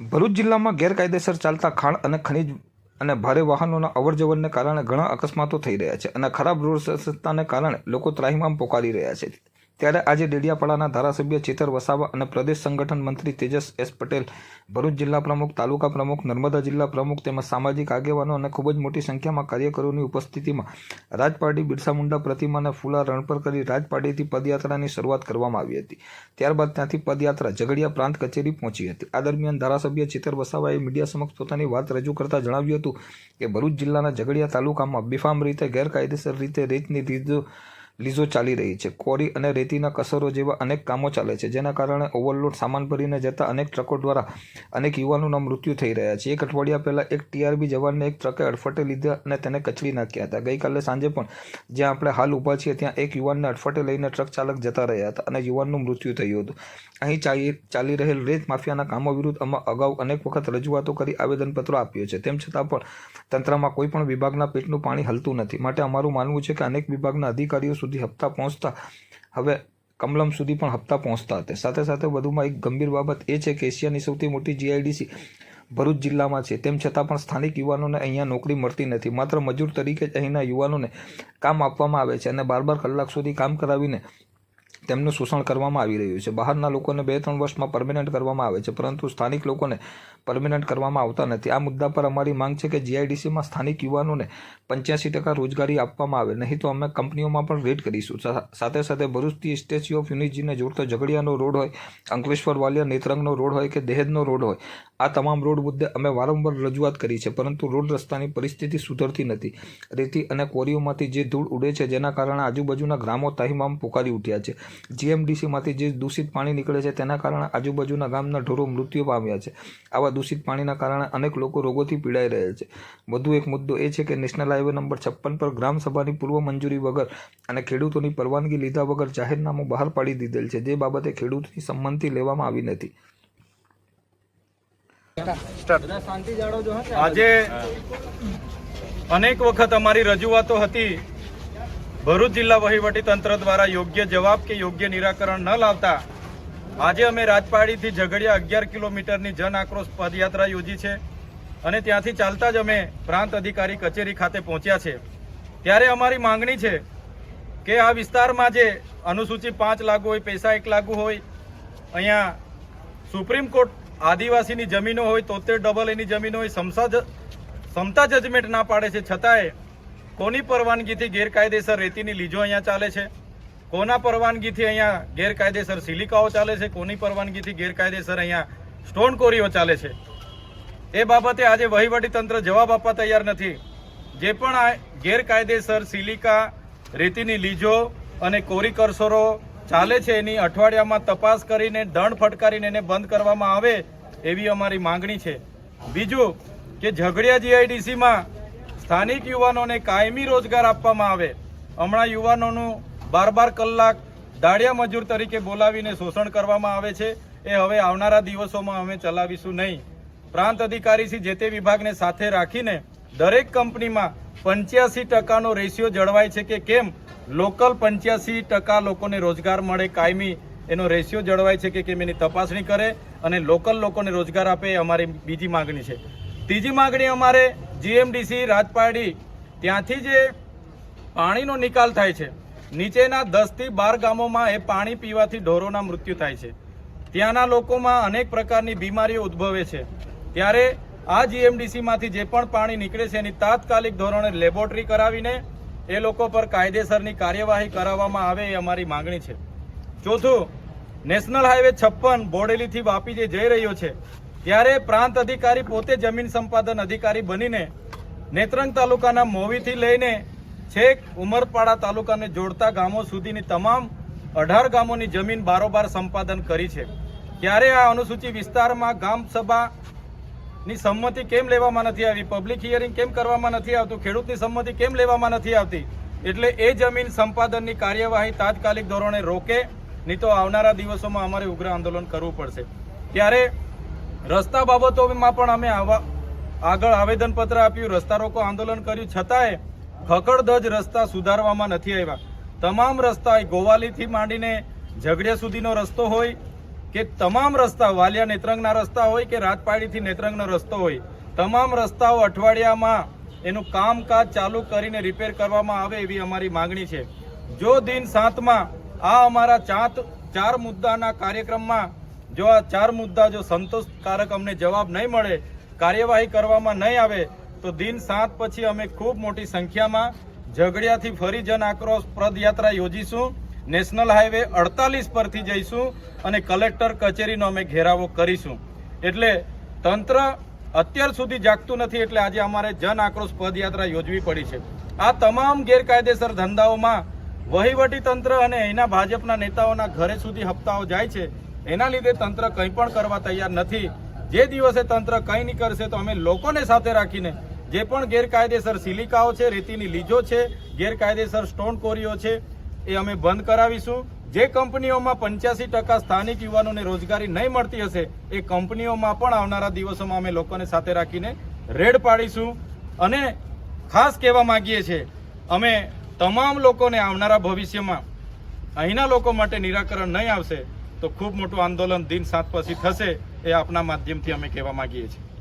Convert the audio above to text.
ભરૂચ જિલ્લામાં ગેરકાયદેસર ચાલતા ખાણ અને ખનિજ અને ભારે વાહનોના અવરજવરને કારણે ઘણા અકસ્માતો થઈ રહ્યા છે અને ખરાબ રોડ સ્વચ્છતાને કારણે લોકો ત્રાહિમામ પોકારી રહ્યા છે. ત્યારે આજે ડેડિયાપાડાના ધારાસભ્ય ચેતર વસાવા અને પ્રદેશ સંગઠન મંત્રી તેજસ એસ પટેલ, ભરૂચ જિલ્લા પ્રમુખ, તાલુકા પ્રમુખ, નર્મદા જિલ્લા પ્રમુખ તેમજ સામાજિક આગેવાનો અને ખૂબ જ મોટી સંખ્યામાં કાર્યકરોની ઉપસ્થિતિમાં રાજપાડી બિરસા મુંડા પ્રતિમાને ફૂલા રણપર કરી રાજપાડીથી પદયાત્રાની શરૂઆત કરવામાં આવી હતી. ત્યારબાદ ત્યાંથી પદયાત્રા ઝઘડિયા પ્રાંત કચેરી પહોંચી હતી. આ દરમિયાન ધારાસભ્ય ચેતર વસાવાએ મીડિયા સમક્ષ પોતાની વાત રજૂ કરતા જણાવ્યું હતું કે ભરૂચ જિલ્લાના ઝઘડિયા તાલુકામાં બેફામ રીતે, ગેરકાયદેસર રીતે રેતની લીધો લીઝો ચાલી રહી છે. કોરી અને રેતીના કસરો જેવા અનેક કામો ચાલે છે, જેના કારણે ઓવરલોડ સામાન ભરીને જતા અનેક ટ્રકો દ્વારા અનેક યુવાનોના મૃત્યુ થઈ રહ્યા છે. એક અઠવાડિયા પહેલાં એક ટીઆરબી જવાનને એક ટ્રકે અડફટે લીધા અને તેને કચડી નાખ્યા હતા. ગઈકાલે સાંજે પણ જ્યાં આપણે હાલ ઊભા છીએ ત્યાં એક યુવાનને અડફટે લઈને ટ્રક ચાલક જતા રહ્યા હતા અને યુવાનનું મૃત્યુ થયું હતું. અહીં ચાલી ચાલી રહેલ રેત માફિયાના કામો વિરુદ્ધ અમે અગાઉ અનેક વખત રજૂઆતો કરી આવેદનપત્રો આપ્યો છે. તેમ છતાં પણ તંત્રમાં કોઈપણ વિભાગના પેટનું પાણી હલતું નથી. માટે અમારું માનવું છે કે અનેક વિભાગના અધિકારીઓ સુધી હપ્તા પહોંચતા, હવે કમલમ સુધી પણ હપ્તા પહોંચતા હતા. સાથે સાથે વધુમાં એક ગંભીર બાબત એ છે કે એશિયાની સૌથી મોટી જીઆઈડીસી ભરૂચ જિલ્લામાં છે. તેમ છતાં પણ સ્થાનિક યુવાનોને અહીંયા નોકરી મળતી નથી. માત્ર મજૂર તરીકે જ અહીંના યુવાનોને કામ આપવામાં આવે છે અને બાર બાર કલાક સુધી કામ કરાવીને તેમનું શોષણ કરવામાં આવી રહ્યું છે. બહારના લોકોને બે ત્રણ વર્ષમાં પરમિનન્ટ કરવામાં આવે છે, પરંતુ સ્થાનિક લોકોને પરમિનન્ટ કરવામાં આવતા નથી. આ મુદ્દા પર અમારી માંગ છે કે જીઆઈડીસીમાં સ્થાનિક યુવાનોને પંચ્યાસી ટકા રોજગારી આપવામાં આવે, નહીં તો અમે કંપનીઓમાં પણ રેડ કરીશું. સાથે સાથે ભરૂચથી સ્ટેચ્યુ ઓફ યુનિટીને જોડતો ઝઘડિયાનો રોડ હોય, અંકલેશ્વર વાલિયા નેત્રંગનો રોડ હોય કે દહેજનો રોડ હોય આ તમામ રોડ મુદ્દે અમે વારંવાર રજૂઆત કરી છે, પરંતુ રોડ રસ્તાની પરિસ્થિતિ સુધરતી નથી. રેતી અને કોરીઓમાંથી જે ધૂળ ઉડે છે, જેના કારણે આજુબાજુના ગ્રામો તાહીમામ પોકારી ઉઠ્યા છે. જીએમડીસીમાંથી જે દૂષિત પાણી નીકળે છે, તેના કારણે આજુબાજુના ગામના ઢોરો મૃત્યુ પામ્યા છે. આવા દૂષિત પાણીના કારણે અનેક લોકો રોગોથી પીડાઈ રહ્યા છે. વધુ એક મુદ્દો એ છે કે નેશનલ હાઈવે નંબર છપ્પન પર ગ્રામસભાની પૂર્વ મંજૂરી વગર અને ખેડૂતોની પરવાનગી લીધા વગર જાહેરનામું બહાર પાડી દીધેલ છે. જે બાબતે ખેડૂતની સંમતિ લેવામાં આવી નથી. આજે અનેક વખત અમારી રજૂઆતો હતી, ભરૂચ જિલ્લા વહીવટી તંત્ર દ્વારા યોગ્ય જવાબ કે યોગ્ય નિરાકરણ ન લાવતા. આજે અમે રાજપાડીથી ઝઘડિયા અગિયાર કિલોમીટરની જન આક્રોશ પદયાત્રા યોજી છે અને ત્યાંથી ચાલતા જ અમે પ્રાંત અધિકારી કચેરી ખાતે પહોંચ્યા છે. ત્યારે અમારી માંગણી છે કે આ વિસ્તારમાં જે અનુસૂચિત પાંચ લાગુ હોય, પૈસા એક લાગુ હોય, અહીંયા સુપ્રીમ કોર્ટ આદિવાસીની જમીનો હોય, તોતેર ડબલ એની જમીનો હોય, સમસા સમતા જજમેન્ટ ના પાડે છે. છતાંય કોની પરવાનગીથી ગેરકાયદેસર રેતીની લીજો અહીંયા ચાલે છે? કોના પરવાનગીથી અહીંયા ગેરકાયદેસર સિલિકાઓ ચાલે છે? કોની પરવાનગીથી ગેરકાયદેસર અહીંયા સ્ટોન કોરીઓ ચાલે છે? એ બાબતે આજે વહીવટી તંત્ર જવાબ આપવા તૈયાર નથી. જે પણ આ ગેરકાયદેસર સિલિકા, રેતીની લીજો અને કોરી કરસરો ચાલે છે એની અઠવાડિયામાં તપાસ કરીને, દંડ ફટકારીને એને બંધ કરવામાં આવે એવી અમારી માંગણી છે. બીજું કે ઝઘડિયા જીઆઈડીસીમાં સ્થાનિક યુવાનોને કાયમી રોજગાર આપવામાં આવે. હમણાં યુવાનોનું બાર બાર કલાક દાડિયા મજૂર તરીકે બોલાવીને શોષણ કરવામાં આવે છે. એ હવે આવનારા દિવસોમાં અમે ચલાવીશું નહીં. પ્રાંત અધિકારીથી જે તે વિભાગને સાથે રાખીને દરેક કંપનીમાં પંચ્યાસી ટકાનો રેશિયો જળવાય છે કે કેમ? લોકલ પંચ્યાસી ટકા લોકોને રોજગાર મળે, કાયમી એનો રેશિયો જળવાય છે કે કેમ એની તપાસણી કરે અને લોકલ લોકોને રોજગાર આપે એ અમારી બીજી માગણી છે. ત્રીજી માગણી અમારે જીએમડીસી, રાજપારડી, ત્યાંથી જે પાણીનો નિકાલ થાય છે, નીચેના દસથી બાર ગામોમાં એ પાણી પીવાથી ઢોરોના મૃત્યુ થાય છે. ત્યાંના લોકોમાં અનેક પ્રકારની બીમારીઓ ઉદ્ભવે છે. ત્યારે આ જીએમડીસીમાંથી જે પણ પાણી નીકળે છે એની તાત્કાલિક ધોરણે લેબોરેટરી કરાવીને એ લોકો પર કાયદેસરની કાર્યવાહી કરાવવામાં આવે એ અમારી માંગણી છે. ચોથું, નેશનલ હાઈવે છપ્પન બોડેલીથી વાપી જે જઈ રહ્યો છે, ત્યારે પ્રાંત અધિકારી પોતે જમીન સંપાદન અધિકારી બનીને નેત્રંગ તાલુકાના મોવીથી લઈને છેક ઉમરપાડા તાલુકાને જોડતા ગામો સુધીની તમામ અઢાર ગામોની જમીન બારોબાર સંપાદન કરી છે. ત્યારે આ અનુસૂચિત વિસ્તારમાં ગામ સભાની સંમતિ કેમ લેવામાં નથી આવી? પબ્લિક હિયરિંગ કેમ કરવામાં નથી આવતું? ખેડૂતની સંમતિ કેમ લેવામાં નથી આવતી? એટલે એ જમીન સંપાદનની કાર્યવાહી તાત્કાલિક ધોરણે રોકે, નહીં તો આવનારા દિવસોમાં અમારે ઉગ્ર આંદોલન કરવું પડશે. ત્યારે રસ્તા બાબતોમાં પણ અમે આવા આગળ આવેદનપત્ર આપ્યું, રસ્તા રોકો આંદોલન કર્યું. છતાંય ખકડધજ રસ્તા સુધારવામાં નથી આવ્યા. તમામ રસ્તા ગોવાલીથી માંડીને ઝઘડિયા સુધીનો રસ્તો હોય કે તમામ રસ્તા વાલિયા નેત્રંગના રસ્તા હોય કે રાજપાડીથી નેત્રંગનો રસ્તો હોય, તમામ રસ્તાઓ અઠવાડિયામાં એનું કામકાજ ચાલુ કરીને રિપેર કરવામાં આવે એવી અમારી માંગણી છે. જો દિન સાતમાં આ અમારા ચાત, ચાર મુદ્દાના કાર્યક્રમમાં, જો આ ચાર મુદ્દા જો સંતોષકારક અમને જવાબ નહીં મળે, કાર્યવાહી કરવામાં નહીં આવે, તો દિન સાત પછી અમે ખૂબ મોટી સંખ્યામાં ઝઘડિયાથી ફરી જન આક્રોશ પદયાત્રા યોજીશું. નેશનલ હાઈવે અડતાલીસ પરથી જઈશું અને કલેક્ટર કચેરીનો અમે ઘેરાવો કરીશું. એટલે તંત્ર અત્યાર સુધી જાગતું નથી એટલે આજે અમારે જન આક્રોશ પદયાત્રા યોજવી પડી છે. આ તમામ ગેરકાયદેસર ધંધાઓમાં વહીવટી તંત્ર અને એના ભાજપના નેતાઓના ઘરે સુધી હપ્તાઓ જાય છે. એના લીધે તંત્ર કંઈ પણ કરવા તૈયાર નથી. જે દિવસે તંત્ર કંઈ નહીં કરશે તો અમે લોકોને સાથે રાખીને જે પણ ગેરકાયદેસર સિલિકાઓ છે, રેતીની લીજો છે, ગેરકાયદેસર સ્ટોન કોરીઓ છે એ અમે બંધ કરાવીશું. જે કંપનીઓમાં પંચ્યાસી ટકા સ્થાનિક યુવાનોને રોજગારી નહીં મળતી હશે, એ કંપનીઓમાં પણ આવનારા દિવસોમાં અમે લોકોને સાથે રાખીને રેડ પાડીશું. અને ખાસ કહેવા માગીએ છીએ, અમે તમામ લોકોને આવનારા ભવિષ્યમાં અહીંના લોકો માટે નિરાકરણ નહીં આવશે, તો ખૂબ મોટું આંદોલન દિન સાત પછી થશે, એ આપના માધ્યમથી અમે કહેવા માંગીએ છીએ.